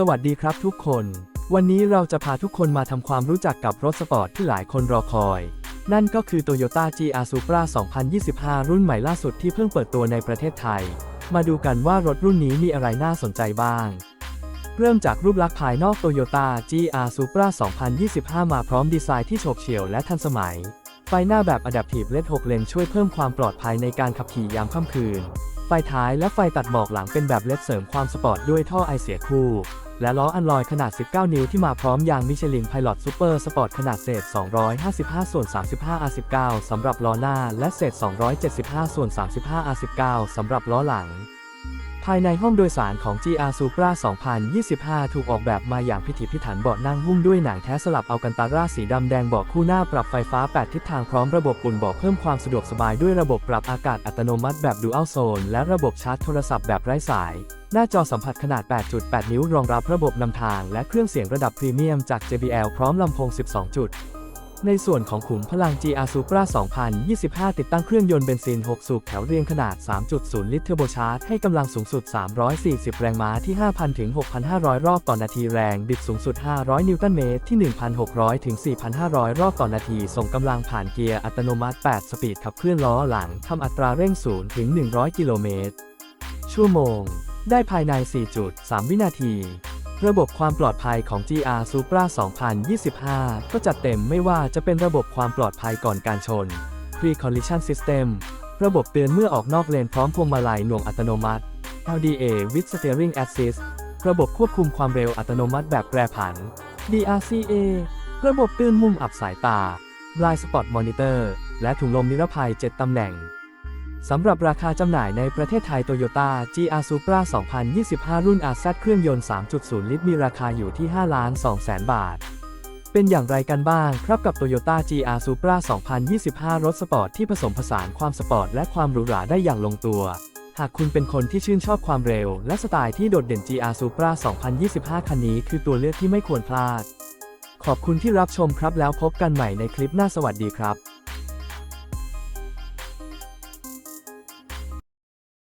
สวัสดีครับทุกคน วันนี้เราจะพาทุกคนมาทำความรู้จักกับรถสปอร์ตที่หลายคนรอคอย นั่นก็คือ Toyota GR Supra 2025 รุ่นใหม่ล่าสุดที่เพิ่งเปิดตัวในประเทศไทย มาดูกันว่ารถรุ่นนี้มีอะไรน่าสนใจบ้าง เริ่มจากรูปลักษณ์ภายนอก Toyota GR Supra 2025 มาพร้อมดีไซน์ที่โฉบเฉี่ยวและทันสมัย ไฟหน้าแบบ Adaptive LED 6 เลนช่วยเพิ่มความปลอดภัยในการขับขี่ยามค่ำคืน ไฟท้ายและไฟตัดหมอกหลังเป็นแบบเลดเสริมความสปอร์ตด้วยท่อไอเสียคู่ และล้ออันลอยขนาด 19 นิ้วที่มาพร้อมยางมิชลินไพลอตซูเปอร์สปอร์ตขนาดเศษ 255 ส่วน 35 R19 สำหรับล้อหน้าและเศษ 275 ส่วน 35 R19 สำหรับล้อหลัง ภายในห้องโดยสารของ GR Supra 2025 ถูกออกแบบมาอย่างพิถีพิถันเบาะนั่งหุ้มด้วยหนังแท้สลับอัลกันตาร่าสีดำแดงเบาะคู่หน้าปรับไฟฟ้า 8 ทิศทางพร้อมระบบอุ่นเบาะเพิ่มความสะดวกสบายด้วยระบบปรับอากาศอัตโนมัติแบบ Dual Zone และระบบชาร์จโทรศัพท์แบบไร้สาย หน้าจอสัมผัสขนาด 8.8 นิ้วรองรับระบบนำทาง และเครื่องเสียงระดับพรีเมียมจาก JBL พร้อมลำโพง 12 จุด ในส่วนของขุมพลัง GR Supra 2025 ติดตั้งเครื่องยนต์เบนซิน 6 สูบแถวเรียงขนาด 3.0 ลิตรเทอร์โบชาร์จให้กำลังสูงสุด 340 แรงม้าที่ 5,000 ถึง 6,500 รอบต่อนาทีแรงบิดสูงสุด 500 นิวตันเมตรที่ 1,600 ถึง 4,500 รอบต่อนาที ส่งกำลังผ่านเกียร์อัตโนมัติ 8 สปีดขับเคลื่อนล้อหลังทำอัตราเร่ง 0 ถึง 100 กิโลเมตรชั่วโมง ได้ภายใน 4.3 วินาที ระบบความปลอดภัยของ GR Supra 2025 ก็จัดเต็มไม่ว่าจะเป็นระบบความปลอดภัยก่อนการชน Pre-Collision System ระบบเตือนเมื่อออกนอกเลนพร้อมพวงมาลัยหน่วงอัตโนมัติ LDA with Steering Assist ระบบควบคุมความเร็วอัตโนมัติแบบแปรผัน DRCA ระบบเตือนมุมอับสายตา Blind Spot Monitor และถุงลมนิรภัย 7 ตำแหน่ง สำหรับราคาจำหน่ายในประเทศไทย Toyota GR Supra 2025 รุ่น RZ เครื่องยนต์ 3.0 ลิตร มีราคาอยู่ที่ 5 ล้าน2แสนบาท เป็นอย่างไรกันบ้างครับกับ Toyota GR Supra 2025 รถสปอร์ตที่ผสมผสานความสปอร์ตและความหรูหราได้อย่างลงตัว หากคุณเป็นคนที่ชื่นชอบความเร็ว และสไตล์ที่โดดเด่น GR Supra 2025 คันนี้คือตัวเลือกที่ไม่ควรพลาด ขอบคุณที่รับชมครับแล้วพบกันใหม่ในคลิปหน้าสวัสดีครับ